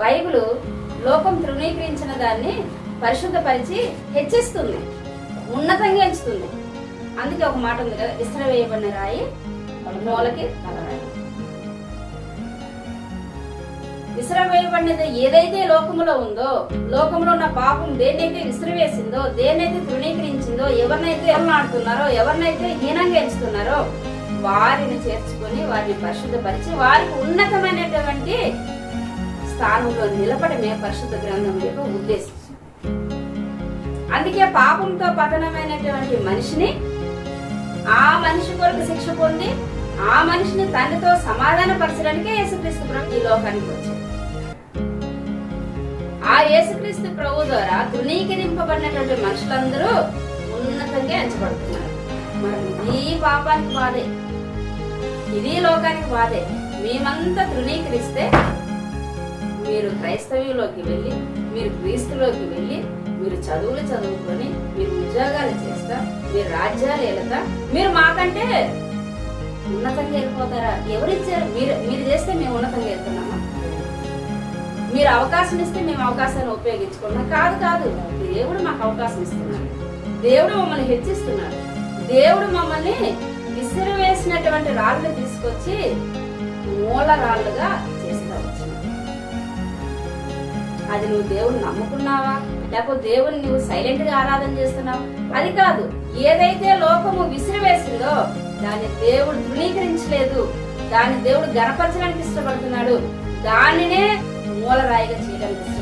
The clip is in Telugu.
బైబిల్ లోకం తృణీకరించిన దాన్ని పరిశుద్ధపరిచి హెచ్చిస్తుంది ఉన్నతంగా ఎంచుతుంది. అందుకే ఒక మాట ఉంది కదా ఇస్త్ర వేయబడిన రాయి మూలకి తలరాయి విసిరవేయబడినది ఏదైతే లోకములో ఉందో లోకంలో ఉన్న పాపం దేన్నైతే విసిరివేసిందో దేన్నైతే తృణీకరించిందో ఎవరినైతే ఆడుతున్నారో ఎవరినైతే హీనంగా ఎంచుతున్నారో వారిని చేర్చుకొని వారిని పరిశుద్ధపరిచి వారికి ఉన్నతమైనటువంటి స్థానంలో నిలబడమే పరిశుద్ధ గ్రంథం యొక్క ఉద్దేశం. అందుకే పాపంతో పతనమైనటువంటి మనిషిని ఆ మనిషి కొరకు శిక్ష పొంది ఆ మనిషిని తండ్రితో సమాధాన పరచడానికే యేసుక్రీస్తు ప్రభు ఈ లోకానికి వచ్చాడు. ఆ యేసుక్రీస్తు ప్రభు ద్వారా తృణీకరింపబడినటువంటి మనుషులందరూ ఉన్నతంగా ఎంచబడుతున్నారు. మరి ఈ పాపానికి బాధే ఇది లోకానికి బాధే మేమంతా తృణీకరిస్తే మీరు క్రైస్తవ్యంలోకి వెళ్ళి మీరు క్రీస్తులోకి వెళ్ళి మీరు చదువులు చదువుకొని మీరు ఉద్యోగాలు చేస్తా మీరు రాజ్యాలు వెళతా మీరు మాకంటే ఉన్నతంగా వెళ్ళిపోతారా ఎవరిచ్చారు? మీరు మీరు చేస్తే మేము ఉన్నతంగా వెళ్తున్నామా మీరు అవకాశం ఇస్తే మేము అవకాశాన్ని ఉపయోగించుకున్నాం. కాదు కాదు. దేవుడు మాకు అవకాశం ఇస్తున్నాడు. దేవుడు మమ్మల్ని హెచ్చిస్తున్నాడు. దేవుడు మమ్మల్ని విసిరివేసినటువంటి వేసినటువంటి తీసుకొచ్చి మూల రాళ్ళుగా అది నువ్వు దేవుని నమ్ముకున్నావా? లేకపోతే దేవుని నువ్వు సైలెంట్గా ఆరాధన చేస్తున్నావు? అది కాదు. ఏదైతే లోకము విసిరివేసిందో దాన్ని దేవుడు ధృవీకరించలేదు దాన్ని దేవుడు గణపరచడానికి ఇష్టపడుతున్నాడు. దానినే మూలరాయిగా చేయడానికి